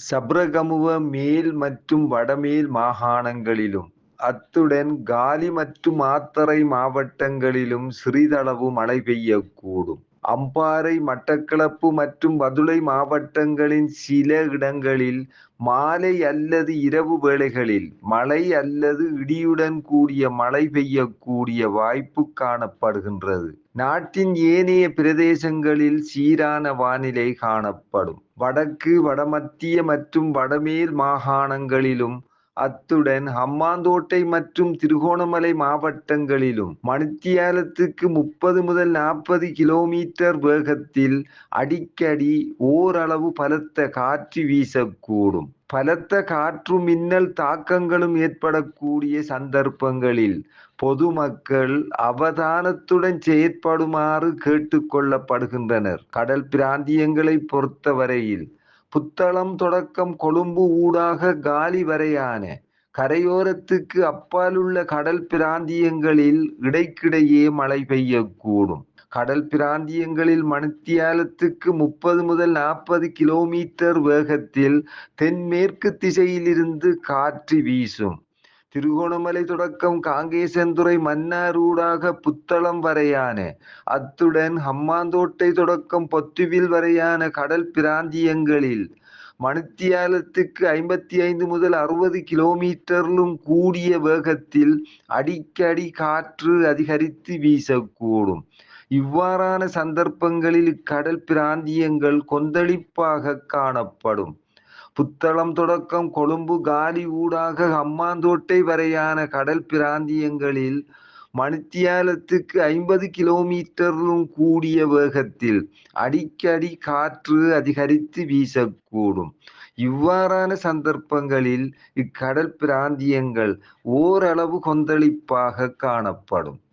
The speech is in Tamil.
சப்ரகமுவ மேல் மற்றும் வடமேல் மாகாணங்களிலும் அத்துடன் காலி மற்றும் மாத்தறை மாவட்டங்களிலும் சிறிதளவு மழை பெய்யக்கூடும். அம்பாறை மட்டக்களப்பு மற்றும் பதுளை மாவட்டங்களின் சில இடங்களில் மாலை அல்லது இரவு வேளைகளில் மழை அல்லது இடியுடன் கூடிய மழை பெய்யக்கூடிய வாய்ப்பு காணப்படுகின்றது. நாட்டின் ஏனைய பிரதேசங்களில் சீரான வானிலை காணப்படும். வடக்கு வடமத்திய மற்றும் வடமேல் மாகாணங்களிலும் அத்துடன் ஹம்மாந்தோட்டை மற்றும் திருகோணமலை மாவட்டங்களிலும் மணித்தியாலத்துக்கு முப்பது முதல் நாற்பது கிலோமீட்டர் வேகத்தில் அடிக்கடி ஓரளவு பலத்த காற்று வீசக்கூடும். பலத்த காற்று மின்னல் தாக்கங்களும் ஏற்படக்கூடிய சந்தர்ப்பங்களில் பொதுமக்கள் அவதானத்துடன் செயற்படுமாறு கேட்டுக்கொள்ளப்படுகின்றனர் கடல் பிராந்தியங்களை பொறுத்தவரையில் புத்தளம் தொடக்கம் கொழும்பு ஊடாக காலி வரையான கரையோரத்துக்கு அப்பாலுள்ள கடல் பிராந்தியங்களில் இடைக்கிடையே மழை பெய்யக்கூடும். கடல் பிராந்தியங்களில் மணித்தியாலத்துக்கு முப்பது முதல் நாற்பது கிலோமீட்டர் வேகத்தில் தென்மேற்கு திசையிலிருந்து காற்று வீசும். திருகோணமலை தொடக்கம் காங்கேசன்துறை மன்னாரூடாக புத்தளம் வரையான அத்துடன் ஹம்மாந்தோட்டை தொடக்கம் பொத்துவில் வரையான கடல் பிராந்தியங்களில் மணித்தியாலத்துக்கு ஐம்பத்தி ஐந்து முதல் அறுபது கிமீ.லும் கூடிய வேகத்தில் அடிக்கடி காற்று அதிகரித்து வீசக்கூடும். இவ்வாறான சந்தர்ப்பங்களில் கடல் பிராந்தியங்கள் கொந்தளிப்பாக காணப்படும். புத்தளம் தொடக்கம் கொழும்பு காலி ஊடாக ஹம்மாந்தோட்டை வரையான கடல் பிராந்தியங்களில் மணித்தியாலத்துக்கு ஐம்பது கிலோமீட்டரும் கூடிய வேகத்தில் அடிக்கடி காற்று அதிகரித்து வீசக்கூடும். இவ்வாறான சந்தர்ப்பங்களில் இக்கடல் பிராந்தியங்கள் ஓரளவு கொந்தளிப்பாக காணப்படும்.